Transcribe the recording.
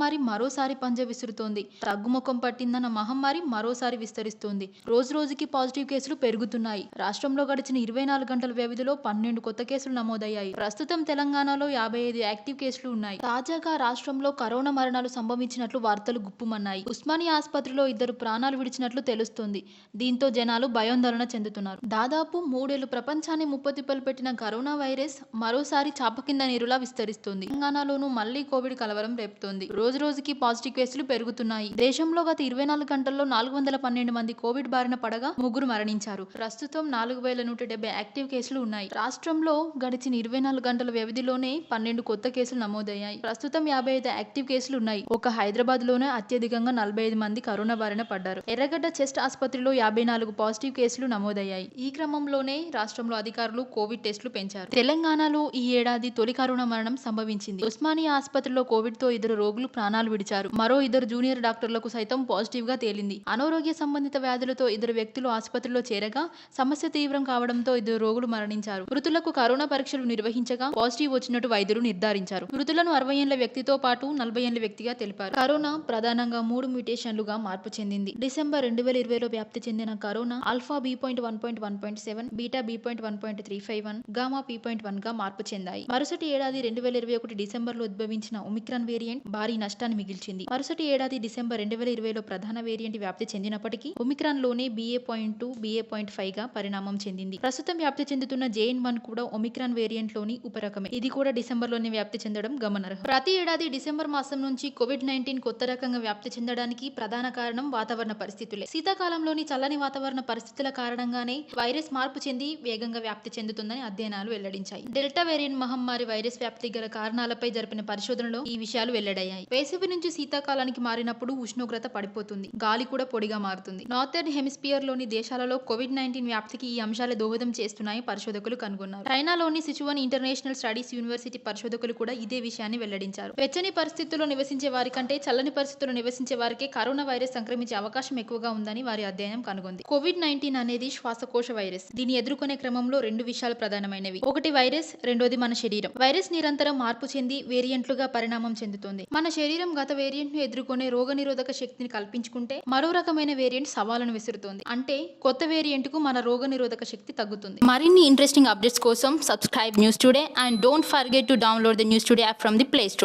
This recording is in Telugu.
మరోసారి పంజ విసురుతోంది. తగ్గుముఖం పట్టిందన్న మహమ్మారి మరోసారి విస్తరిస్తోంది. రోజు రోజుకి పాజిటివ్ కేసులు పెరుగుతున్నాయి. రాష్ట్రంలో గడిచిన ఇరవై నాలుగు గంటల వ్యవధిలో పన్నెండు కొత్త కేసులు నమోదయ్యాయి. ప్రస్తుతం తెలంగాణలో యాభై ఐదు యాక్టివ్ కేసులు ఉన్నాయి. తాజాగా రాష్ట్రంలో కరోనా మరణాలు సంభవించినట్లు వార్తలు గుప్పుమన్నాయి. ఉస్మానియా ఆసుపత్రిలో ఇద్దరు ప్రాణాలు విడిచినట్లు తెలుస్తోంది. దీంతో జనాలు భయాందోళన చెందుతున్నారు. దాదాపు మూడేళ్ళు ప్రపంచాన్ని ముప్పతిప్పలు పెట్టిన కరోనా వైరస్ మరోసారి చాప కింద నీరులా విస్తరిస్తుంది. తెలంగాణలోనూ మళ్ళీ కోవిడ్ కలవరం రేపుతోంది. రోజు రోజుకి పాజిటివ్ కేసులు పెరుగుతున్నాయి. దేశంలో గత ఇరవై నాలుగు గంటల్లో నాలుగు వందల పన్నెండు మంది కోవిడ్ బారిన పడగా ముగ్గురు మరణించారు. ప్రస్తుతం నాలుగు వేల నూట డెబ్బై యాక్టివ్ కేసులు ఉన్నాయి. రాష్ట్రంలో గడిచిన ఇరవై నాలుగు గంటల వ్యవధిలోనే పన్నెండు కొత్త కేసులు నమోదయ్యాయి. ప్రస్తుతం యాభై ఐదు యాక్టివ్ కేసులు ఉన్నాయి. ఒక హైదరాబాద్లోనే అత్యధికంగా నలభై ఐదు మంది కరోనా బారిన పడ్డారు. ఎర్రగడ్డ చెస్ట్ ఆసుపత్రిలో యాభై నాలుగు పాజిటివ్ కేసులు నమోదయ్యాయి. ఈ క్రమంలోనే రాష్ట్రంలో అధికారులు కోవిడ్ టెస్టులు పెంచారు. తెలంగాణలో ఈ ఏడాది తొలి కరోనా మరణం సంభవించింది. ఉస్మానియా ఆసుపత్రిలో కోవిడ్తో ఇద్దరు రోగులు ప్రాణాలు విడిచారు. మరో ఇద్దరు జూనియర్ డాక్టర్లకు సైతం పాజిటివ్గా తేలింది. అనారోగ్య సంబంధిత వ్యాధులతో ఇద్దరు వ్యక్తులు ఆసుపత్రిలో చేరగా సమస్య తీవ్రం కావడంతో ఇద్దరు రోగులు మరణించారు. మృతులకు కరోనా పరీక్షలు నిర్వహించగా పాజిటివ్ వచ్చినట్టు వైద్యులు నిర్ధారించారు. మృతులను అరవై ఏళ్ళ వ్యక్తితో పాటు నలభై ఏళ్ళ వ్యక్తిగా తెలిపారు. కరోనా ప్రధానంగా మూడు మ్యూటేషన్లుగా మార్పు చెందింది. డిసెంబర్ రెండు వేల ఇరవైలో వ్యాప్తి చెందిన corona alpha B point one point one point seven beta B point one point three five one gamma P point వన్గా మార్పు చెందాయి. మరుసటి ఏడాది రెండు వేల ఇరవై ఒకటి డిసెంబర్లో ఉద్భవించిన ఒమిక్రాన్ వేరియంట్ భారీ నష్టాన్ని మిగిల్చింది. మరుసటి ఏడాది డిసెంబర్ రెండు వేల ఇరవైలో ప్రధాన వేరియంట్ వ్యాప్తి చెందినప్పటికీ ఒమిక్రాన్లోనే BA point two BA point ఫైవ్గా పరిణామం చెందింది. ప్రస్తుతం వ్యాప్తి చెందుతున్న జేఎన్ వన్ కూడా ఒమిక్రాన్ వేరియంట్లోని ఉపరకమే. ఇది కూడా డిసెంబర్లోనే వ్యాప్తి చెందడం గమనార్హం. ప్రతి ఏడాది డిసెంబర్ మాసం నుంచి కోవిడ్ నైన్టీన్ కొత్త రకంగా వ్యాప్తి చెందడానికి ప్రధాన కారణం వాతావరణ పరిస్థితులే. శీతాకాలంలోని చల్లని వాతావరణ పరిస్థితుల కారణంగానే వైరస్ మార్పు చెంది వేగంగా వ్యాప్తి చెందుతుందని అధ్యయనాలు వెల్లడించాయి. డెల్టా వేరియంట్ మహమ్మారి వైరస్ వ్యాప్తి గల కారణాలపై జరిపిన పరిశోధనలో ఈ విషయాలు వెల్లడయ్యాయి. వేసవి నుంచి శీతాకాలానికి మారినప్పుడు ఉష్ణోగ్రత పడిపోతుంది. గాలి కూడా పొడిగా మారుతుంది. నార్థర్న్ హెమిస్పియర్లోని దేశాలలో కోవిడ్ నైన్టీన్ వ్యాప్తికి ఈ అంశాలు దోహదం చేస్తున్నాయి పరిశోధకులు కనుగొన్నారు. చైనాలోని సిచువన్ ఇంటర్నేషనల్ స్టడీస్ యూనివర్సిటీ పరిశోధకులు కూడా ఇదే విషయాన్ని వెల్లడించారు. వెచ్చని పరిస్థితుల్లో నివసించే వారి కంటే చల్లని పరిస్థితుల్లో నివసించే వారికే కరోనా వైరస్ సంక్రమించే అవకాశం ఎక్కువగా ఉందని వారి అధ్యయనం కనుగొంది. కోవిడ్ నైన్టీన్ అనేది శ్వాసకోశ వైరస్. దీన్ని ఎదుర్కొనే క్రమంలో రెండు విషయాలు ప్రధానమైనవి. ఒకటి వైరస్ రెండోది మన శరీరం. వైరస్ నిరంతరం మార్పు చెంది వేరియంట్లుగా పరిణామం చెందుతుంది. మన శరీరం శరీరం గత వేరియంట్ను ఎదుర్కొనే రోగనిరోధక శక్తిని కల్పించుకుంటే మరో రకమైన వేరియంట్ సవాలను విసురుతోంది. అంటే కొత్త వేరియంట్కు మన రోగనిరోధక శక్తి తగ్గుతుంది. మరిన్ని ఇంట్రెస్టింగ్ అప్డేట్స్ కోసం subscribe News Today and don't forget to download the News Today app from the Play Store